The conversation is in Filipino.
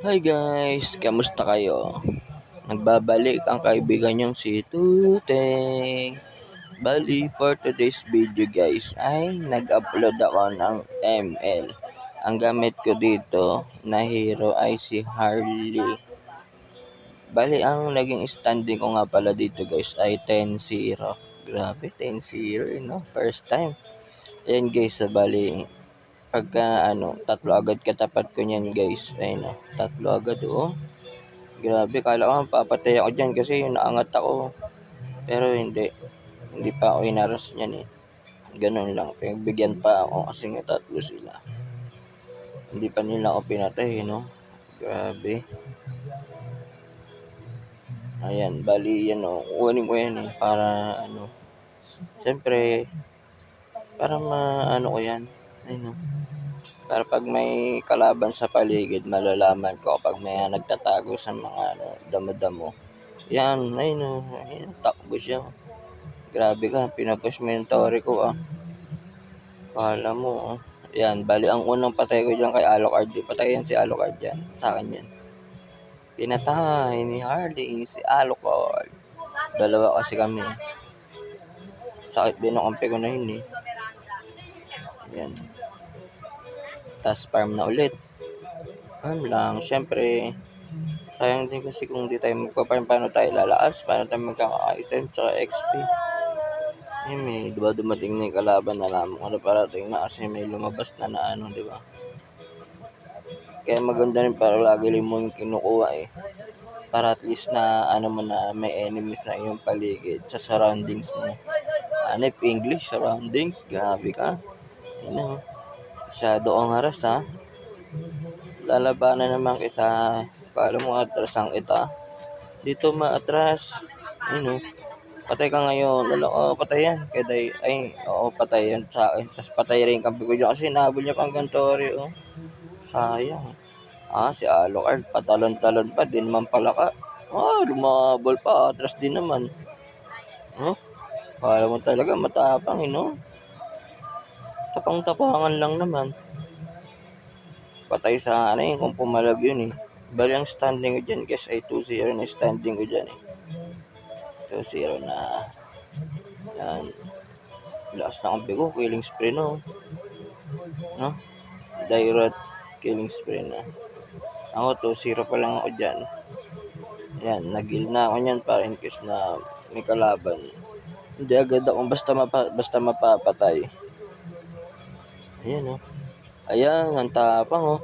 Hi guys, kamusta kayo? Nagbabalik ang kaibigan niyong si Tuteng. Bali, for today's video guys, ay nag-upload ako ng ML. Ang gamit ko dito na hero ay si Harley. Bali, ang naging standing ko nga pala dito guys ay 10-0. Grabe, 10-0 eh, no? First time. Ayan guys, sa bali, pagka ano, tatlo agad katapat ko niyan guys. Ayun no, tatlo agad oh. Grabe, kala ko papatay ako dyan kasi naangat ako. Pero hindi. Hindi pa ako inaras niyan eh. Ganun lang. Pagbigyan pa ako kasi nga tatlo sila. Hindi pa nila ako pinatay, no? Grabe. Ayan, bali yan o. Kunin ko yan eh. Para ano. Siyempre, para maano ko yan. Ayun. Para pag may kalaban sa paligid, malalaman ko pag may nagtatago sa mga ano, damo-damo. Yan, ayun o. Ayun, takbo siya. Grabe ka, pinapush mo yung tore ko ah. Kala mo oh. Yan, bali ang unang patay ko dyan kay Alucard. Patay yan si Alucard dyan. Sa akin yan. Pinatay ni Hardy si Alucard. Dalawa kasi kami. Sakit din ang kampi ko na yun eh. Yan. Tapos farm na ulit. Farm lang. Siyempre, sayang din kasi kung di tayo magpa-farm, paano tayo lalaas? Paano tayo magkaka-item tsaka XP? Eh, may diba dumating na yung kalaban na alam mo ano parating na kasi may lumabas na na ano, di ba? Kaya maganda rin para lagi mo yung kinukuha eh. Para at least na ano mo na may enemies sa iyong paligid sa surroundings mo. Ano English surroundings? Grabe ka. Yun na. Masyado ang haras ha. Lalabanan naman kita. Kala mo atras ang ita. Dito maatras. Ayun oh. Patay ka ngayon. Ano, oh, patay yan. Kaya day, ay, oo, patay yan sa akin. Tapos patay rin kampi ko dyan kasi nahabol niya pang gantori, oh. Sayang. Ah, si Alucard, patalon-talon pa, din man pala ka. Ah, lumabol pa, atras din naman. Oh, kala mo talaga matapang, eh, no? Tapang-tapangan lang naman. Patay sa ano yun, kung pumalag yun eh. Bali ang standing ko dyan, guys, ay 2-0 na standing ko dyan eh. 2-0 na. Yan. Lakas na ang bigo, killing spree no. No? Direct killing spree na. Ako 2-0 pa lang ako dyan. Yan, nagil na ako niyan para in case na may kalaban. Hindi agad ako basta, mapa, basta mapapatay. Ayan oh. Ayan, ang tapang oh.